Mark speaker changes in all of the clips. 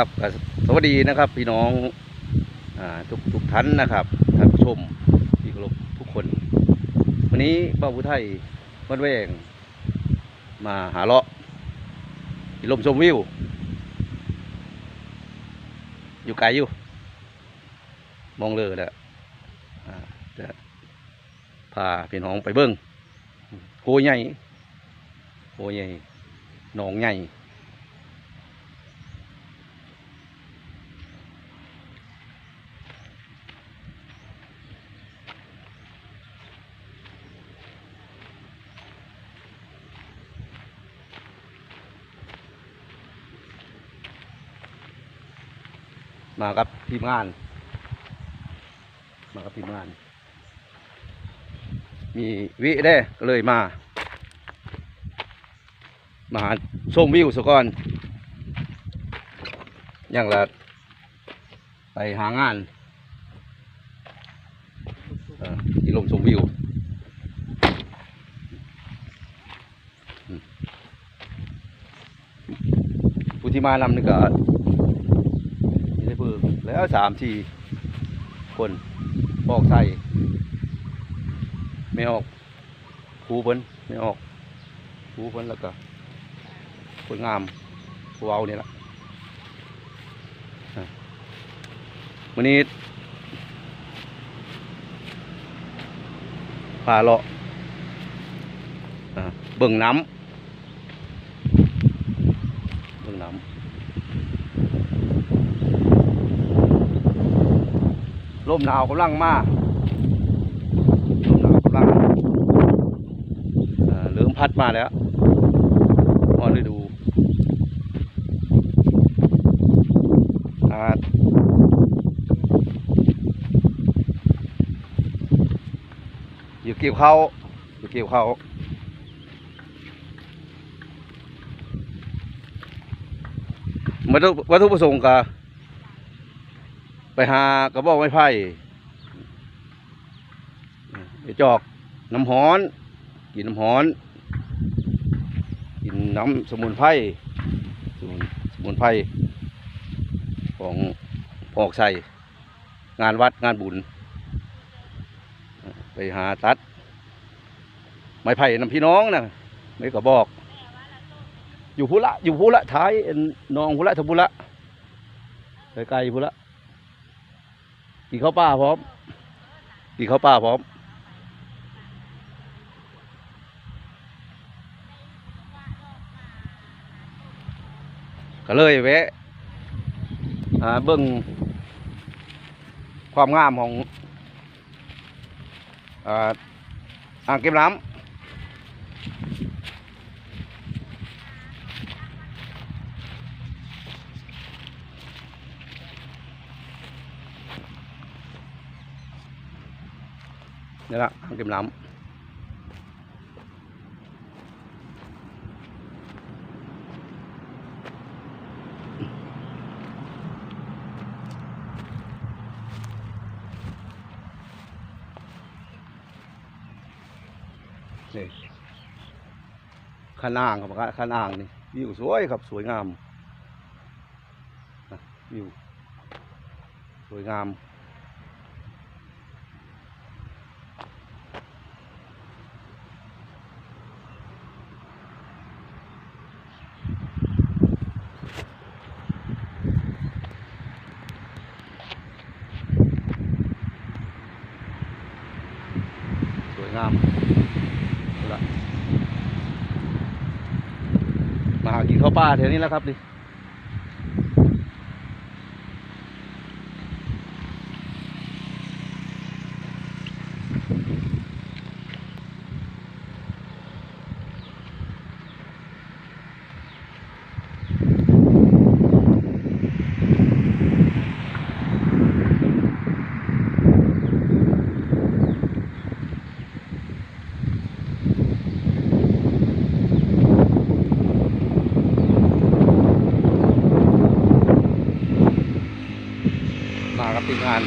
Speaker 1: ครับสวัสดีนะครับพี่น้องอทุกทุกท่านนะครับท่านผู้ชมที่เคารพทุกคน วันนี้บ้าผู้ไทยบ้านแวงมาหาเลาะลมชมวิว อยู่ไกลอยู่ มองเลยแหละจะพาพี่น้องไปเบิ้งโหใหญ่โหใหญ่หนองใหญ่ มากับทีมงาน มากับทีมงาน มีวิได้เลยมามาหาชมวิวสก่อนอย่างละไปหางานที่ลมชมวิวผู้ที่มานำนี่ก็ แล้วสามสี่คนบอกใส่ไม่ออกครูเพิ่นไม่ออกครูเพิ่นแล้วก็คนงามผู้เอานี่ละอะวันนี้พาเลาะอะเบิ่งน้ำเบิ่งน้ำ ลมหนาวกำลังมาลมหนาวกำลังเริ่มพัดมาแล้วพอฤดูอาอยู่เกี่ยวเขาอยู่เกี่ยวเขาวัตถุวัตถุประสงค์กะ ไปหากระบอกไม้ไผ่ไปจอกน้ำฮ้อน กินน้ำฮ้อน กินน้ำสมุนไพรสมุนสมุนไพรของพอกใส่งานวัดงานบุญ ไปหาตัด ไม้ไผ่น้ำพี่น้องนะไม่กระบอก อยู่พุละอยู่พุละท้ายหนองพุละทพุละไกลๆพุละ กินข้าวปลาพร้อมกินข้าวปลาพร้อมก็เลยแวะเบิ่งความงามของอ่าอ่างเก็บน้ำ นี่ละอ่างเก็บน้ำนี่ขานางครับขานางนี่วิวสวยครับสวยงามนะวิวสวยงาม งามละมาหากินข้าวปลาแถวนี้แล้วครับดิาน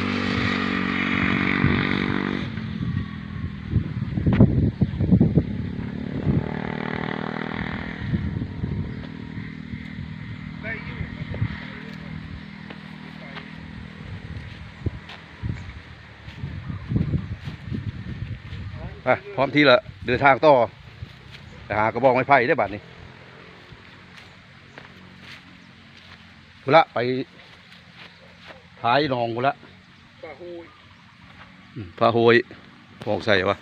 Speaker 1: ไปพร้อมที่ละเดินทางต่อหากระบอกไม้ไผ่ได้บัดนี้กุละไปท้ายนองกุละ
Speaker 2: ปลาหู
Speaker 1: ยปลาหูยพอกใส่ปะ